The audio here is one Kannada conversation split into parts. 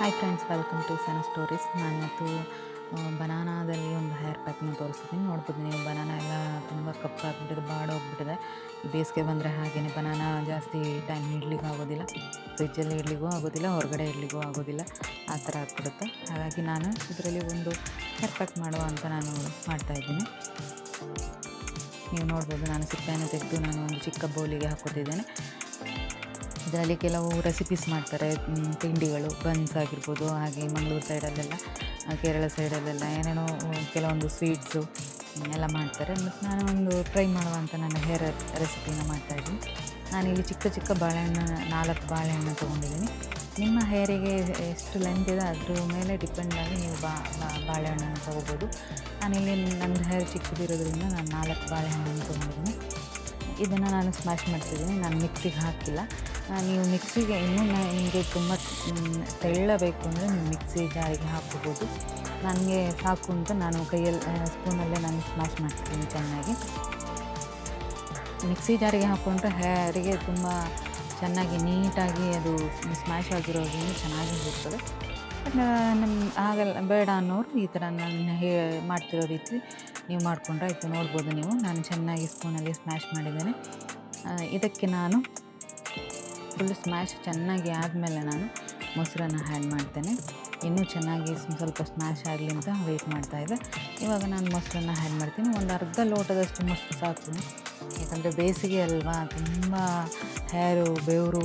Hi friends welcome to Sun Stories ನಾನು ಇವತ್ತು ಬನಾನಾದಲ್ಲಿ ಒಂದು ಹೇರ್ ಪ್ಯಾಕ್ನ ತೋರಿಸ್ತೀನಿ. ನೋಡ್ಬೋದು ನೀವು ಬನಾನಾ ಎಲ್ಲ ತುಂಬ ಕಪ್ಪಾಗ್ಬಿಟ್ಟಿದೆ, ಬಾಡೋಗ್ಬಿಟ್ಟಿದೆ. ಬೇಸಿಗೆ ಬಂದರೆ ಹಾಗೆಯೇ ಬನಾನಾ ಜಾಸ್ತಿ ಟೈಮ್ ಇಡ್ಲಿಕ್ಕೆ ಆಗೋದಿಲ್ಲ. ಫ್ರಿಜ್ಜಲ್ಲಿ ಇಡ್ಲಿಗೂ ಆಗೋದಿಲ್ಲ, ಹೊರಗಡೆ ಇಡ್ಲಿಗೂ ಆಗೋದಿಲ್ಲ. ಆ ಥರ ಆಗ್ಬಿಡುತ್ತೆ. ಹಾಗಾಗಿ ನಾನು ಇದರಲ್ಲಿ ಒಂದು ಹೇರ್ ಪ್ಯಾಕ್ ಮಾಡುವ ಅಂತ ನಾನು ಮಾಡ್ತಾಯಿದ್ದೀನಿ ನೀವು ನೋಡ್ಬೋದು, ನಾನು ಸಿಪ್ಪೆಯನ್ನು ತೆಗೆದು ನಾನು ಒಂದು ಚಿಕ್ಕ ಬೌಲಿಗೆ ಹಾಕೋತಿದ್ದೇನೆ ಇದರಲ್ಲಿ ಕೆಲವು ರೆಸಿಪೀಸ್ ಮಾಡ್ತಾರೆ. ತಿಂಡಿಗಳು ಬನ್ಸ್ ಆಗಿರ್ಬೋದು, ಹಾಗೆ ಮಂಗಳೂರು ಸೈಡಲ್ಲೆಲ್ಲ ಕೇರಳ ಸೈಡಲ್ಲೆಲ್ಲ ಏನೇನೋ ಕೆಲವೊಂದು ಸ್ವೀಟ್ಸು ಎಲ್ಲ ಮಾಡ್ತಾರೆ. ಮತ್ತು ನಾನು ಒಂದು ಟ್ರೈ ಮಾಡುವಂಥ ನನ್ನ ಹೇರ್ ರೆಸಿಪಿನ ಮಾಡ್ತಾಯಿದ್ದೀನಿ ನಾನಿಲ್ಲಿ ಚಿಕ್ಕ ಚಿಕ್ಕ ಬಾಳೆಹಣ್ಣು, ನಾಲ್ಕು ಬಾಳೆಹಣ್ಣು ತೊಗೊಂಡಿದ್ದೀನಿ. ನಿಮ್ಮ ಹೇರಿಗೆ ಎಷ್ಟು ಲೆಂತ್ ಇದೆ ಅದ್ರ ಮೇಲೆ ಡಿಪೆಂಡ್ ಆಗಿ ನೀವು ಬಾ ಬಾಳೆಹಣ್ಣನ್ನು ತೊಗೋಬೋದು. ನಾನಿಲ್ಲಿ ನನ್ನ ಹೇರ್ ಚಿಕ್ಕದಿರೋದ್ರಿಂದ ನಾನು ನಾಲ್ಕು ಬಾಳೆಹಣ್ಣನ್ನು ತೊಗೊಂಡಿದ್ದೀನಿ. ಇದನ್ನು ನಾನು ಸ್ಮ್ಯಾಶ್ ಮಾಡ್ತಿದ್ದೀನಿ. ನಾನು ಮಿಕ್ಸಿಗೆ ಹಾಕಿಲ್ಲ. ನೀವು ಮಿಕ್ಸಿಗೆ ಇನ್ನೂ ನಿಮಗೆ ತುಂಬ ತೆಳ್ಳಬೇಕು ಅಂದರೆ ಮಿಕ್ಸಿ ಜಾರಿಗೆ ಹಾಕ್ಕೋಬೋದು ನನಗೆ ಸಾಕು ಅಂತ ನಾನು ಕೈಯಲ್ಲಿ ಸ್ಪೂನಲ್ಲೇ ನಾನು ಸ್ಮ್ಯಾಶ್ ಮಾಡ್ತೀನಿ ಚೆನ್ನಾಗಿ. ಮಿಕ್ಸಿ ಜಾರಿಗೆ ಹಾಕ್ಕೊಂಡ್ರೆ ಹೇರಿಗೆ ತುಂಬ ಚೆನ್ನಾಗಿ ನೀಟಾಗಿ ಅದು ಸ್ಮ್ಯಾಶ್ ಆಗಿರೋದ್ರಿಂದ ಚೆನ್ನಾಗಿ ಬಟ್ ನಮ್ಮ ಆಗಲ್ಲ, ಬೇಡ ಅನ್ನೋರು ಈ ಥರ ನಾನು ಹೇ, ಮಾಡ್ತಿರೋ ರೀತಿ ನೀವು ಮಾಡಿಕೊಂಡ್ರೆ ಆಯಿತು, ನೋಡ್ಬೋದು ನೀವು. ನಾನು ಚೆನ್ನಾಗಿ ಸ್ಪೂನಲ್ಲಿ ಸ್ಮ್ಯಾಶ್ ಮಾಡಿದ್ದೇನೆ. ಇದಕ್ಕೆ ನಾನು ಫುಲ್ ಸ್ಮ್ಯಾಶ್ ಚೆನ್ನಾಗಿ ಆದಮೇಲೆ ನಾನು ಮೊಸರನ್ನು ಆ್ಯಡ್ ಮಾಡ್ತೇನೆ. ಇನ್ನೂ ಚೆನ್ನಾಗಿ ಸ್ವಲ್ಪ ಸ್ಮ್ಯಾಶ್ ಆಗಲಿ ಅಂತ ವೆಯ್ಟ್ ಮಾಡ್ತಾಯಿದ್ದೆ ಇವಾಗ ನಾನು ಮೊಸರನ್ನು ಆ್ಯಡ್ ಮಾಡ್ತೀನಿ. ಒಂದು ಅರ್ಧ ಲೋಟದಷ್ಟು ಮೊಸರು ಸಾಕು. ಯಾಕಂದರೆ ಬೇಸಿಗೆ ಅಲ್ವಾ, ತುಂಬ ಹೇರು ಬೆವರು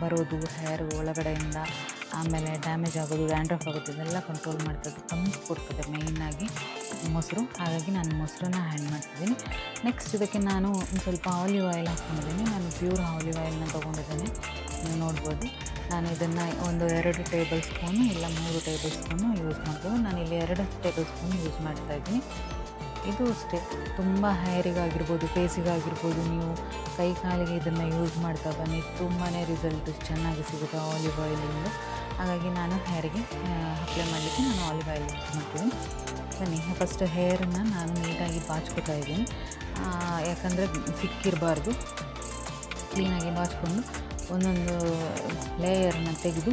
ಬರೋದು ಹೇರು ಒಳಗಡೆಯಿಂದ ಆಮೇಲೆ ಡ್ಯಾಮೇಜ್ ಆಗೋದು ಡ್ಯಾಂಡ್ರಫ್ ಆಗೋದು ಇದೆಲ್ಲ ಕಂಟ್ರೋಲ್ ಮಾಡ್ತದೆ. ತಂಪು ಕೊಡ್ತದೆ ಮೇಯ್ನಾಗಿ ಮೊಸರು. ಹಾಗಾಗಿ ನಾನು ಮೊಸರನ್ನ ಆ್ಯಡ್ ಮಾಡ್ತಿದ್ದೀನಿ. ನೆಕ್ಸ್ಟ್ ಇದಕ್ಕೆ ನಾನು ಒಂದು ಸ್ವಲ್ಪ ಆಲಿವ್ ಆಯಿಲ್ ಹಾಕ್ಕೊಂಡಿದ್ದೀನಿ. ಪ್ಯೂರ್ ಆಲಿವ್ ಆಯಿಲ್ನ ತೊಗೊಂಡಿದ್ದೇನೆ. ನೀವು ನೋಡ್ಬೋದು. ನಾನು ಇದನ್ನು ಒಂದು ಎರಡು ಟೇಬಲ್ ಸ್ಪೂನು ಇಲ್ಲ ಮೂರು ಟೇಬಲ್ ಸ್ಪೂನು ಯೂಸ್ ಮಾಡ್ಬೋದು. ನಾನು ಇಲ್ಲಿ ಎರಡು ಟೇಬಲ್ ಸ್ಪೂನ್ ಯೂಸ್ ಮಾಡ್ತಾ ಇದ್ದೀನಿ. ಇದು ಅಷ್ಟೇ. ತುಂಬ ಹೇರಿಗಾಗಿರ್ಬೋದು ಫೇಸಿಗಾಗಿರ್ಬೋದು ನೀವು ಕೈ ಕಾಲಿಗೆ ಇದನ್ನು ಯೂಸ್ ಮಾಡ್ತಾ ಬನ್ನಿ. ತುಂಬಾ ರಿಸಲ್ಟ್ ಚೆನ್ನಾಗಿ ಸಿಗುತ್ತೆ ಆಲಿವ್ ಆಯಿಲಿಂದ ಹಾಗಾಗಿ ನಾನು ಹೇರಿಗೆ ಅಪ್ಲೈ ಮಾಡಲಿಕ್ಕೆ ನಾನು ಆಲಿವ್ ಆಯಿಲ್ ಯೂಸ್ ಮಾಡ್ತೀನಿ. ಬನ್ನಿ ಫಸ್ಟ್ ಹೇರನ್ನು ನಾನು ನೀಟಾಗಿ ಬಾಚ್ಕೋತಾ ಇದ್ದೀನಿ. ಯಾಕಂದರೆ ಸಿಕ್ಕಿರಬಾರ್ದು. ಕ್ಲೀನಾಗಿ ಬಾಚ್ಕೊಂಡು ಒಂದೊಂದು ಲೇಯರ್ನ ತೆಗೆದು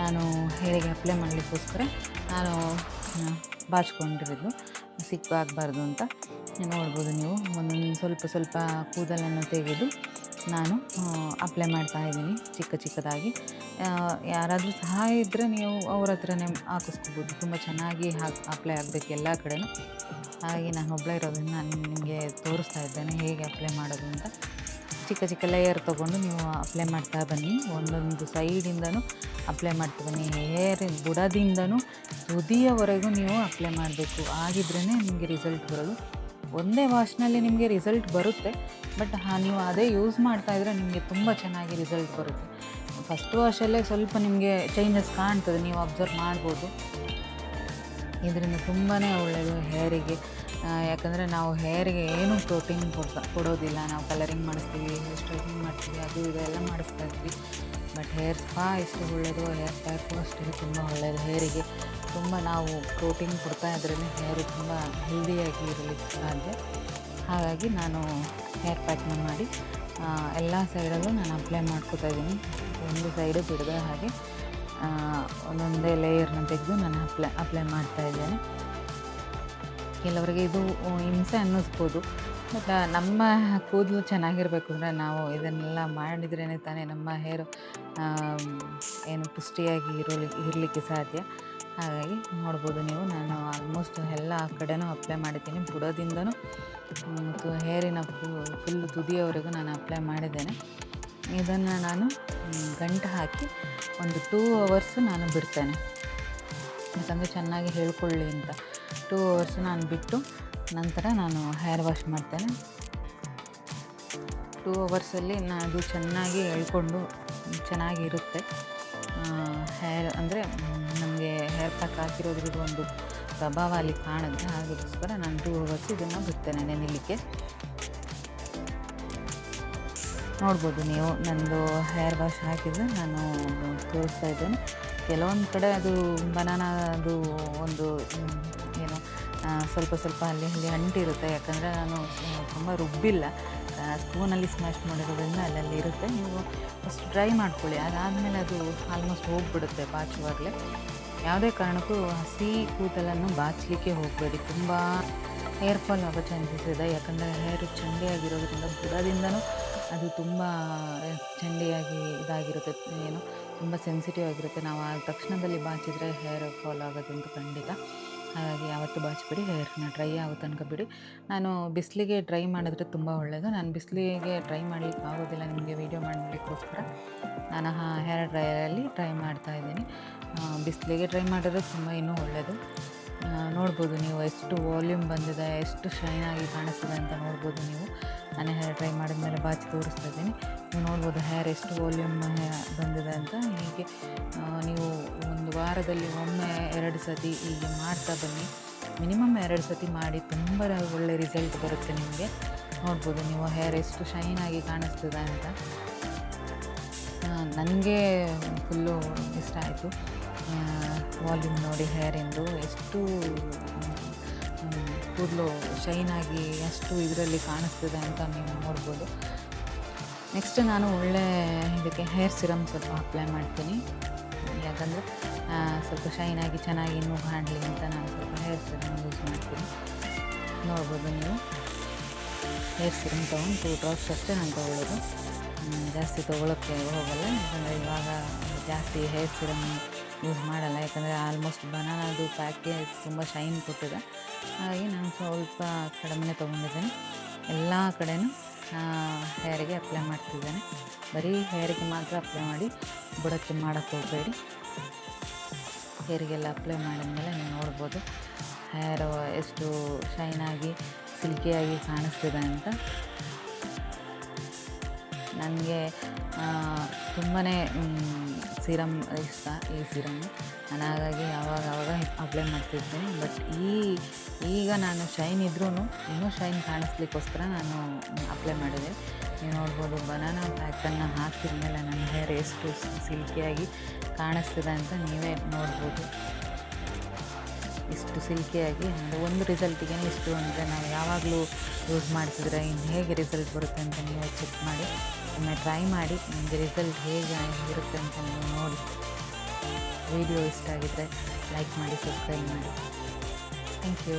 ನಾನು ಹೇರಿಗೆ ಅಪ್ಲೈ ಮಾಡಲಿಕ್ಕೋಸ್ಕರ ನಾನು ಬಾಚ್ಕೊಂಡಿರೋದು. ಸಿಕ್ಕು ಸಿಕ್ಕಾಗಬಾರ್ದು ಅಂತ ನೋಡ್ಬೋದು ನೀವು. ಒಂದೊಂದು ಸ್ವಲ್ಪ ಸ್ವಲ್ಪ ಕೂದಲನ್ನು ತೆಗೆದು ನಾನು ಅಪ್ಲೈ ಮಾಡ್ತಾ ಇದ್ದೀನಿ ಚಿಕ್ಕ ಚಿಕ್ಕದಾಗಿ. ಯಾರಾದರೂ ಸಹಾಯ ಇದ್ದರೆ ನೀವು ಅವ್ರ ಹತ್ರನೇ ಹಾಕಿಸ್ಕೋಬೋದು. ತುಂಬ ಚೆನ್ನಾಗಿ ಹಾಕಿ ಅಪ್ಲೈ ಆಗಬೇಕು ಎಲ್ಲ ಕಡೆಯೂ ಹಾಗೆ ನಾನು ಒಬ್ಬಳೇ ಇರೋದನ್ನು ನಾನು ನಿಮಗೆ ತೋರಿಸ್ತಾ ಇದ್ದೇನೆ ಹೇಗೆ ಅಪ್ಲೈ ಮಾಡೋದು ಅಂತ. ಚಿಕ್ಕ ಚಿಕ್ಕ ಲೇಯರ್ ತೊಗೊಂಡು ನೀವು ಅಪ್ಲೈ ಮಾಡ್ತಾ ಬನ್ನಿ. ಒಂದೊಂದು ಸೈಡಿಂದನೂ ಅಪ್ಲೈ ಮಾಡ್ತಾ ಬನ್ನಿ. ಹೇರ್ ಬುಡದಿಂದನೂ ತುದಿಯವರೆಗೂ ನೀವು ಅಪ್ಲೈ ಮಾಡಬೇಕು. ಆಗಿದ್ರೇ ನಿಮಗೆ ರಿಸಲ್ಟ್ ಬರೋದು. ಒಂದೇ ವಾಶ್ನಲ್ಲಿ ನಿಮಗೆ ರಿಸಲ್ಟ್ ಬರುತ್ತೆ. ಬಟ್ ಹಾ, ನೀವು ಅದೇ ಯೂಸ್ ಮಾಡ್ತಾ ಇದ್ದರೆ ನಿಮಗೆ ತುಂಬ ಚೆನ್ನಾಗಿ ರಿಸಲ್ಟ್ ಬರುತ್ತೆ. ಫಸ್ಟ್ ವಾಶಲ್ಲೇ ಸ್ವಲ್ಪ ನಿಮಗೆ ಚೇಂಜಸ್ ಕಾಣ್ತದೆ. ನೀವು ಅಬ್ಸರ್ವ್ ಮಾಡ್ಬೋದು. ಇದರಿಂದ ತುಂಬಾ ಒಳ್ಳೆಯದು ಹೇರಿಗೆ ಯಾಕಂದರೆ ನಾವು ಹೇರ್ಗೆ ಏನು ಪ್ರೋಟೀನ್ ಕೊಡ್ತಾ, ಕೊಡೋದಿಲ್ಲ. ನಾವು ಕಲರಿಂಗ್ ಮಾಡಿಸ್ತೀವಿ ಹೇರ್ ಸ್ಟ್ರೈಟ್ನಿಂಗ್ ಮಾಡ್ತೀವಿ, ಅದು ಇದೆಲ್ಲ ಮಾಡಿಸ್ತಾ ಇದ್ವಿ. ಬಟ್ ಹೇರ್ ಸ್ಪಾ ಎಷ್ಟು ಒಳ್ಳೆಯದು ಹೇರ್ ಪ್ಯಾಕು ಅಷ್ಟೇ ತುಂಬ ಒಳ್ಳೆಯದು ಹೇರಿಗೆ? ತುಂಬ ನಾವು ಪ್ರೋಟೀನ್ ಕೊಡ್ತಾ ಇದ್ರೇ ಹೇರು ತುಂಬ ಹೆಲ್ದಿಯಾಗಿ ಇರಲಿಕ್ಕೆ ಸಾಧ್ಯ. ಹಾಗಾಗಿ ನಾನು ಹೇರ್ ಪ್ಯಾಕ್ನ ಮಾಡಿ ಎಲ್ಲ ಸೈಡಲ್ಲೂ ನಾನು ಅಪ್ಲೈ ಮಾಡ್ಕೋತಾ ಇದ್ದೀನಿ. ಒಂದು ಸೈಡು ಬಿಡದ ಹಾಗೆ ಒಂದೊಂದೇ ಲೇಯರ್ನ ತೆಗೆದು ನಾನು ಅಪ್ಲೈ ಅಪ್ಲೈ ಮಾಡ್ತಾ ಇದ್ದೇನೆ. ಕೆಲವರಿಗೆ ಇದು ಹಿಂಸೆ ಅನ್ನಿಸ್ಬೋದು. ಬಟ್ ನಮ್ಮ ಕೂದಲು ಚೆನ್ನಾಗಿರಬೇಕು ಅಂದರೆ ನಾವು ಇದನ್ನೆಲ್ಲ ಮಾಡಿದ್ರೇ ತಾನೇ ನಮ್ಮ ಹೇರು ಏನು ಪುಷ್ಟಿಯಾಗಿ ಇರಲಿ ಇರಲಿಕ್ಕೆ ಸಾಧ್ಯ. ಹಾಗಾಗಿ ನೋಡ್ಬೋದು ನೀವು. ನಾನು ಆಲ್ಮೋಸ್ಟ್ ಎಲ್ಲ ಕಡೆನೂ ಅಪ್ಲೈ ಮಾಡಿದ್ದೀನಿ. ಬುಡದಿಂದನೂ, ಮತ್ತು ಹೇರಿನ ಫುಲ್ ತುದಿಯವರೆಗೂ ನಾನು ಅಪ್ಲೈ ಮಾಡಿದ್ದೇನೆ. ಇದನ್ನು ನಾನು ಗಂಟು ಹಾಕಿ ಒಂದು ಟೂ ಅವರ್ಸು ನಾನು ಬಿಡ್ತೇನೆ. ಯಾಕಂದರೆ ಚೆನ್ನಾಗಿ ಹೇಳ್ಕೊಳ್ಳಿ ಅಂತ. ಟೂ ಅವರ್ಸ್ ನಾನು ಬಿಟ್ಟು ನಂತರ ನಾನು ಹೇರ್ ವಾಶ್ ಮಾಡ್ತೇನೆ. ಟೂ ಅವರ್ಸಲ್ಲಿ ನಾನು ಅದು ಚೆನ್ನಾಗಿ ಎಳ್ಕೊಂಡು ಚೆನ್ನಾಗಿರುತ್ತೆ ಹೇರ್ ಅಂದರೆ ನಮಗೆ ಹೇರ್ ಪ್ಯಾಕ್ ಹಾಕಿರೋದ್ರದ್ದು ಒಂದು ಪ್ರಭಾವ ಅಲ್ಲಿ ಕಾಣುತ್ತೆ. ಅದಕ್ಕೋಸ್ಕರ ನಾನು ಟೂ ಅವರ್ಸ್ ಇದನ್ನು ಬಿಡ್ತೇನೆ ನೆನಿಲಿಕ್ಕೆ. ನೋಡ್ಬೋದು ನೀವು, ನಂದು ಹೇರ್ ವಾಶ್ ಹಾಕಿದರೆ ನಾನು ತೋರಿಸ್ತಾ ಇದ್ದೇನೆ. ಕೆಲವೊಂದು ಕಡೆ ಅದು ಬನಾನದು ಒಂದು ಸ್ವಲ್ಪ ಸ್ವಲ್ಪ ಅಲ್ಲಿ ಅಲ್ಲಿ ಅಂಟಿರುತ್ತೆ ಯಾಕಂದರೆ ನಾನು ತುಂಬ ರುಬ್ಬಿಲ್ಲ. ಸ್ಪೂನಲ್ಲಿ ಸ್ಮ್ಯಾಶ್ ಮಾಡಿರೋದ್ರಿಂದ ಅಲ್ಲಲ್ಲಿ ಇರುತ್ತೆ. ನೀವು ಫಸ್ಟ್ ಡ್ರೈ ಮಾಡ್ಕೊಳ್ಳಿ. ಅದಾದಮೇಲೆ ಅದು ಆಲ್ಮೋಸ್ಟ್ ಹೋಗ್ಬಿಡುತ್ತೆ ಬಾಚುವಾಗಲೇ. ಯಾವುದೇ ಕಾರಣಕ್ಕೂ ಹಸಿ ಕೂದಲನ್ನು ಬಾಚಲಿಕ್ಕೆ ಹೋಗಬೇಡಿ. ತುಂಬ ಹೇರ್ ಫಾಲ್ ಆಗೋ ಚಾನ್ಸಸ್ ಇದೆ. ಯಾಕಂದರೆ ಹೇರು ಚಂಡಿಯಾಗಿರೋದ್ರಿಂದ ಬುಡದಿಂದನೂ ಅದು ತುಂಬ ಚಂಡಿಯಾಗಿ ಇದಾಗಿರುತ್ತೆ. ಏನು, ತುಂಬ ಸೆನ್ಸಿಟಿವ್ ಆಗಿರುತ್ತೆ. ನಾವು ಆ ತಕ್ಷಣದಲ್ಲಿ ಬಾಚಿದರೆ ಹೇರ್ ಫಾಲ್ ಆಗೋದಂತೂ ಖಂಡಿತ. ಹಾಗಾಗಿ ಯಾವತ್ತು ಬಾಚಿಬಿಡಿ ಹೇರ್ನ ಡ್ರೈ ಆಗೋ ತನಕ ಬಿಡಿ. ನಾನು ಬಿಸಿಲಿಗೆ ಡ್ರೈ ಮಾಡಿದ್ರೆ ತುಂಬ ಒಳ್ಳೆಯದು ನಾನು ಬಿಸಿಲಿಗೆ ಡ್ರೈ ಮಾಡಲಿಕ್ಕೆ ಆಗೋದಿಲ್ಲ, ನಿಮಗೆ ವೀಡಿಯೋ ಮಾಡಲಿಕ್ಕೋಸ್ಕರ. ನಾನು ಹೇರ್ ಡ್ರೈಯರಲ್ಲಿ ಡ್ರೈ ಮಾಡ್ತಾ ಇದ್ದೀನಿ. ಬಿಸಿಲಿಗೆ ಡ್ರೈ ಮಾಡಿದ್ರೆ ತುಂಬ ಇನ್ನೂ ಒಳ್ಳೆಯದು ನೋಡ್ಬೋದು ನೀವು ಎಷ್ಟು ವಾಲ್ಯೂಮ್ ಬಂದಿದೆ, ಎಷ್ಟು ಶೈನಾಗಿ ಕಾಣಿಸ್ತಿದೆ ಅಂತ ನೋಡ್ಬೋದು ನೀವು. ನಾನು ಹೇರ್ ಡ್ರೈ ಮಾಡಿದ್ಮೇಲೆ ಬಾಚಿ ತೋರಿಸ್ತಾ ಇದ್ದೀನಿ. ನೀವು ನೋಡ್ಬೋದು ಹೇರ್ ಎಷ್ಟು ವಾಲ್ಯೂಮ್ ಬಂದಿದೆ ಅಂತ. ಹೀಗೆ ನೀವು ಒಂದು ವಾರದಲ್ಲಿ ಒಮ್ಮೆ ಎರಡು ಸತಿ ಹೀಗೆ ಮಾಡ್ತಾ ಬನ್ನಿ. ಮಿನಿಮಮ್ ಎರಡು ಸತಿ ಮಾಡಿ ತುಂಬ ಒಳ್ಳೆ ರಿಸಲ್ಟ್ ಬರುತ್ತೆ ನಿಮಗೆ. ನೋಡ್ಬೋದು ನೀವು ಹೇರ್ ಎಷ್ಟು ಶೈನಾಗಿ ಕಾಣಿಸ್ತಿದೆ ಅಂತ. ನನಗೆ ಫುಲ್ಲು ಇಷ್ಟ ಆಯಿತು. ವಾಲ್ಯೂಮ್ ನೋಡಿ ಹೇರಿಂದು ಎಷ್ಟು ಕೂದಲು ಶೈನಾಗಿ ಎಷ್ಟು ಇದರಲ್ಲಿ ಕಾಣಿಸ್ತಿದೆ ಅಂತ ನೀವು ನೋಡ್ಬೋದು. ನೆಕ್ಸ್ಟ್ ನಾನು ಒಳ್ಳೆ ಇದಕ್ಕೆ ಹೇರ್ ಸಿರಮ್ ಸ್ವಲ್ಪ ಅಪ್ಲೈ ಮಾಡ್ತೀನಿ. ಯಾಕಂದರೆ ಸ್ವಲ್ಪ ಶೈನಾಗಿ ಚೆನ್ನಾಗಿ ಇನ್ನೂ ಕಾಣಲಿ ಅಂತ ನಾನು ಸ್ವಲ್ಪ ಹೇರ್ ಸಿರಮ್ ಯೂಸ್ ಮಾಡ್ತೀನಿ. ನೋಡ್ಬೋದು ನೀವು. ಹೇರ್ ಸಿರಮ್ ತೊಗೊಂಡು ಟೂ ಡ್ರಾಪ್ಸ್ ಅಷ್ಟೇ ನಾನು ತೊಗೊಳ್ಳೋದು. ಜಾಸ್ತಿ ತೊಗೊಳಕ್ಕೆ ಹೋಗಲ್ಲ. ಯಾಕಂದರೆ ಇವಾಗ ಜಾಸ್ತಿ ಹೇರ್ ಸಿರಮ್ ಯೂಸ್ ಮಾಡಲ್ಲ, ಯಾಕಂದರೆ ಆಲ್ಮೋಸ್ಟ್ ಬನಾನದು ಪ್ಯಾಕೇ ತುಂಬ ಶೈನ್ ಕೊಟ್ಟಿದೆ. ಹಾಗಾಗಿ ನಾನು ಸ್ವಲ್ಪ ಕಡಿಮೆ ತೊಗೊಂಡಿದ್ದೇನೆ. ಎಲ್ಲ ಕಡೆಯೂ ಹೇರಿಗೆ ಅಪ್ಲೈ ಮಾಡ್ತಿದ್ದೇನೆ. ಬರೀ ಹೇರಿಗೆ ಮಾತ್ರ ಅಪ್ಲೈ ಮಾಡಿ, ಬುಡಕ್ಕೆ ಮಾಡೋಕ್ಕೆ ಹೋಗಬೇಡಿ. ಹೇರಿಗೆಲ್ಲ ಅಪ್ಲೈ ಮಾಡಿದ್ಮೇಲೆ ನೀವು ನೋಡ್ಬೋದು ಹೇರ್ ಎಷ್ಟು ಶೈನಾಗಿ ಸಿಲ್ಕಿಯಾಗಿ ಕಾಣಿಸ್ತಿದೆ ಅಂತ. ನನಗೆ ತುಂಬಾ ಸೀರಮ್, ಇಷ್ಟ ಈ ಸೀರಮ್. ನಾನು ಹಾಗಾಗಿ ಆವಾಗ ಆವಾಗ ಅಪ್ಲೈ ಮಾಡ್ತಿದ್ದೆ. ಬಟ್ ಈ, ಈಗ ನಾನು ಶೈನ್ ಇದ್ರೂ ಇನ್ನೂ ಶೈನ್ ಕಾಣಿಸ್ಲಿಕ್ಕೋಸ್ಕರ ನಾನು ಅಪ್ಲೈ ಮಾಡಿದೆ. ನೀವು ನೋಡ್ಬೋದು ಬನಾನಾ ಪ್ಯಾಕನ್ನು ಹಾಕಿದ ಮೇಲೆ ನನ್ನ ಹೇರ್ ಎಷ್ಟು ಸಿಲ್ಕಿಯಾಗಿ ಕಾಣಿಸ್ತಿದೆ ಅಂತ ನೀವೇ ನೋಡ್ಬೋದು. ಇಷ್ಟು ಸಿಲ್ಕಿಯಾಗಿ ಒಂದು ರಿಸಲ್ಟಿಗೆ ಇಷ್ಟು ಅಂದರೆ ನಾವು ಯಾವಾಗಲೂ ಯೂಸ್ ಮಾಡ್ತಿದ್ರೆ ಇನ್ನು ಹೇಗೆ ರಿಸಲ್ಟ್ ಬರುತ್ತೆ ಅಂತ ನೀವು ಚೆಕ್ ಮಾಡಿ. ಒಮ್ಮೆ ಟ್ರೈ ಮಾಡಿ ನಿಮಗೆ ರಿಸಲ್ಟ್ ಹೇಗೆ ಇರುತ್ತೆ ಅಂತ ನೀವು ನೋಡಿ. ವಿಡಿಯೋ ಇಷ್ಟ ಆಗಿದ್ದರೆ ಲೈಕ್ ಮಾಡಿ ಸಬ್ಸ್ಕ್ರೈಬ್ ಮಾಡಿ. Thank you